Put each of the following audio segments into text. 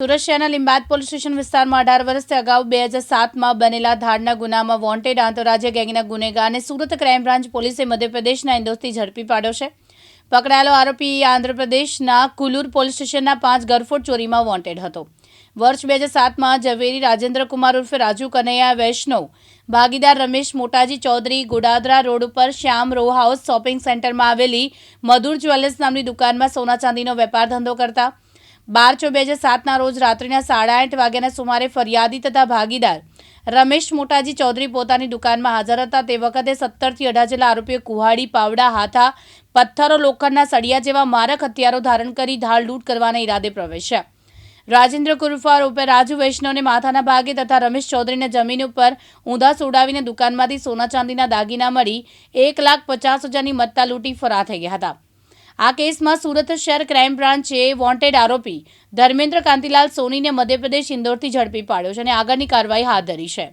સુરત શહેરના લીંબાદ police station વિસ્તારમાં અઢાર વર્ષથી અગાઉ બે હજાર સાતમાં બનેલા ધાડના ગુનામાં વોન્ટેડ આંતરરાજ્ય ગેંગના ગુનેગારને સુરત ક્રાઇમ બ્રાન્ચ પોલીસે મધ્યપ્રદેશના ઇન્દોરથી ઝડપી પાડ્યો છે. પકડાયેલો આરોપી આંધ્રપ્રદેશના કુલુર પોલીસ સ્ટેશનના પાંચ ગરફોડ ચોરીમાં વોન્ટેડ હતો. વર્ષ બે હજાર સાતમાં ઝવેરી રાજેન્દ્ર કુમાર ઉર્ફે રાજુ કનૈયા વૈષ્ણવ, ભાગીદાર રમેશ મોટાજી ચૌધરી ગોડાદરા રોડ ઉપર શ્યામ રો હાઉસ શોપિંગ સેન્ટરમાં આવેલી મધુર જ્વેલર્સ નામની દુકાનમાં સોના ચાંદીનો વેપાર ધંધો કરતા બાર ચો બે હજાર સાતના રોજ રાત્રિના સાડા આઠ વાગ્યાના સુમારે ફરિયાદી તથા ભાગીદાર રમેશ મોટાજી ચૌધરી પોતાની દુકાનમાં હાજર હતા. તે વખતે સત્તરથી અઢાર જેટલા આરોપીઓ કુહાડી, પાવડા, હાથા, પથ્થરો, લોખંડના સળિયા જેવા મારક હથિયારો ધારણ કરી ધાળ લૂંટ કરવાના ઈરાદે પ્રવેશ્યા. રાજેન્દ્ર કુરફાર ઉપર રાજુ વૈષ્ણવને માથાના ભાગે તથા રમેશ ચૌધરીને જમીન ઉપર ઊંધા સોડાવીને દુકાનમાંથી સોના ચાંદીના દાગીના મળી એક લાખ પચાસ હજારની મત્તા લૂંટી ફરાર થઈ ગયા હતા. આ કેસમાં સુરત શહેર ક્રાઇમ બ્રાન્ચે વોન્ટેડ આરોપી ધર્મેન્દ્ર કાંતિલાલ સોનીને મધ્યપ્રદેશ ઇન્દોરથી ઝડપી પાડ્યો છે અને આગળની કાર્યવાહી હાથ ધરી છે.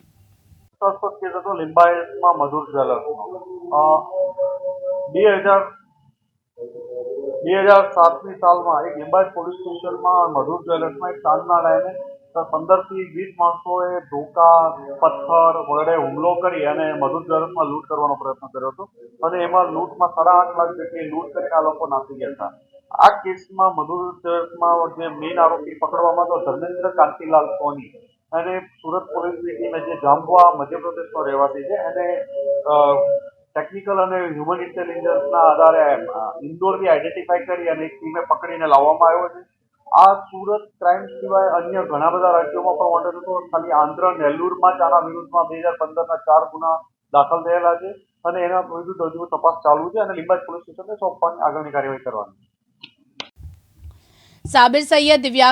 બે હજાર, બે સાલમાં એક લિંબાયત પોલીસ સ્ટેશનમાં મધુર જ્વેલર્સમાં એક સાંજના ટાઈમે પંદરથી વીસ માણસોએ ધોકા, પથ્થર વગેરે હુમલો કરી અને મધુર જ્વેલર્સમાં લૂંટ કરવાનો પ્રયત્ન કર્યો હતો. અને એમાં લૂંટમાં સાડા આઠ લાખ જેટલી લૂંટ કરીને આ લોકો નાસી ગયા હતા. આ કેસમાં મધુર જ્વેલર્સમાં જે મેઇન આરોપી પકડવામાં તો ધર્મેન્દ્ર કાંતિલાલ સોની અને સુરત પોલીસની ટીમે જે જાંબવા મધ્યપ્રદેશનો રહેવાસી છે એને ટેકનિકલ અને હ્યુમન ઇન્ટેલિજન્સના આધારે ઇન્દોરથી આઈડેન્ટિફાઈ કરી અને એક ટીમે પકડીને લાવવામાં આવ્યો છે. આ સુરત ક્રાઇમ સિવાય અન્ય ઘણા બધા રાજ્યોમાં પણ વોન્ટેડ હતો. ખાલી આંધ્ર નેલ્લુરમાં જ આના વિરુદ્ધમાં બે હજાર પંદરના ચાર ગુના દાખલ થયેલા છે અને એના વિરુદ્ધ હજુ તપાસ ચાલુ છે અને લીંબાજ પોલીસ સ્ટેશનને સોંપવાની આગળની કાર્યવાહી કરવાની સાબિર સૈયદ દિવ્યાંગ